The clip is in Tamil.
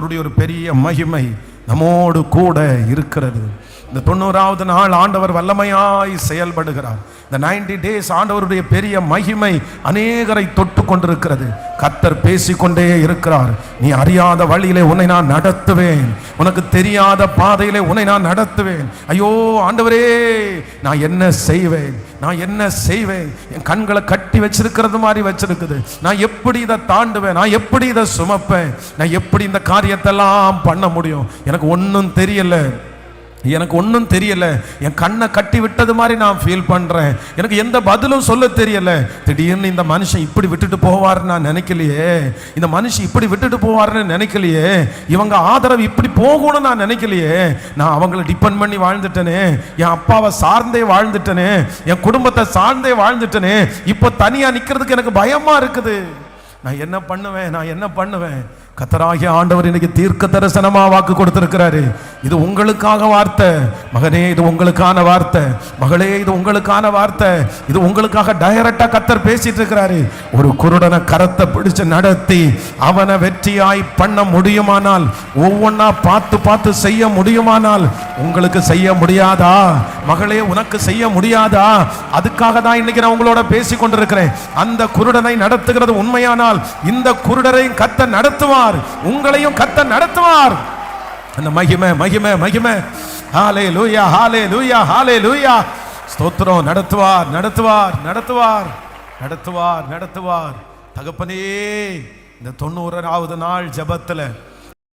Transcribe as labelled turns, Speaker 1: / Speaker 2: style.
Speaker 1: அவருடைய ஒரு பெரிய மகிமை நம்மோடு கூட இருக்கிறது. இந்த தொண்ணூறாவது நாள் ஆண்டவர் வல்லமையாய் செயல்படுகிறார். இந்த 90 டேஸ் ஆண்டவருடைய பெரிய மகிமை அநேகரை தொட்டு கொண்டிருக்கிறது. கத்தர் பேசிக்கொண்டே இருக்கிறார். நீ அறியாத வழியிலே உன்னை நான் நடத்துவேன். உனக்கு தெரியாத பாதையிலே உன்னை நான் நடத்துவேன். ஐயோ ஆண்டவரே நான் என்ன செய்வேன்? நான் என்ன செய்வேன்? என் கண்களை கட்டி வச்சிருக்கிறது மாதிரி வச்சிருக்குது. நான் எப்படி இதை தாண்டுவேன்? நான் எப்படி இதை சுமப்பேன்? நான் எப்படி இந்த காரியத்தெல்லாம் பண்ண முடியும்? எனக்கு ஒன்றும் தெரியல. எனக்கு ஒன்றும் தெரியல. என் கண்ணை கட்டி விட்டது மாதிரி நான் ஃபீல் பண்ணுறேன் எனக்கு எந்த பதிலும் சொல்ல தெரியல. திடீர்னு இந்த மனுஷன் இப்படி விட்டுட்டு போவார்னு நான் நினைக்கலையே. இந்த மனுஷன் இப்படி விட்டுட்டு போவார்னு நினைக்கலையே. இவங்க ஆதரவு இப்படி போகணும்னு நான் நினைக்கலையே. நான் அவங்கள டிபெண்ட் பண்ணி வாழ்ந்துட்டேனே. என் அப்பாவை சார்ந்தே வாழ்ந்துட்டேனே. என் குடும்பத்தை சார்ந்தே வாழ்ந்துட்டேனே. இப்போ தனியாக நிற்கிறதுக்கு எனக்கு பயமாக இருக்குது. நான் என்ன பண்ணுவேன்? நான் என்ன பண்ணுவேன்? கத்தராகிய ஆண்டவர் இன்னைக்கு தீர்க்க தரிசனமா வாக்கு கொடுத்திருக்கிறாரு. இது உங்களுக்காக வார்த்தை. மகனே இது உங்களுக்கான வார்த்தை. மகளே இது உங்களுக்கான வார்த்தை. இது உங்களுக்காக டைரக்டா கத்தர் பேசிட்டு இருக்கிறாரு ஒரு குருடனை கரத்தை பிடிச்சு நடத்தி அவனை வெற்றியாய் பண்ண முடியுமானால் ஒவ்வொன்னா பார்த்து பார்த்து செய்ய முடியுமானால் உங்களுக்கு செய்ய முடியாதா? மகளே உனக்கு செய்ய முடியாதா? அதுக்காக தான் இன்னைக்கு நான் உங்களோட பேசி கொண்டிருக்கிறேன் அந்த குருடனை நடத்துகிறது உண்மையானால் இந்த குருடரை கத்த நடத்துவார். உங்களையும் கத்த நடத்துவார். அந்த மகிமை மகிமை மகிமை. ஹாலே லூயா ஹாலே லூயா ஹாலே லூயா ஸ்தோத்திரம். நடத்துவார் நடத்துவார் நடத்துவார். நடத்துவார் நடத்துவார். தகப்பனே இந்த தொண்ணூறாவது நாள் ஜபத்தில்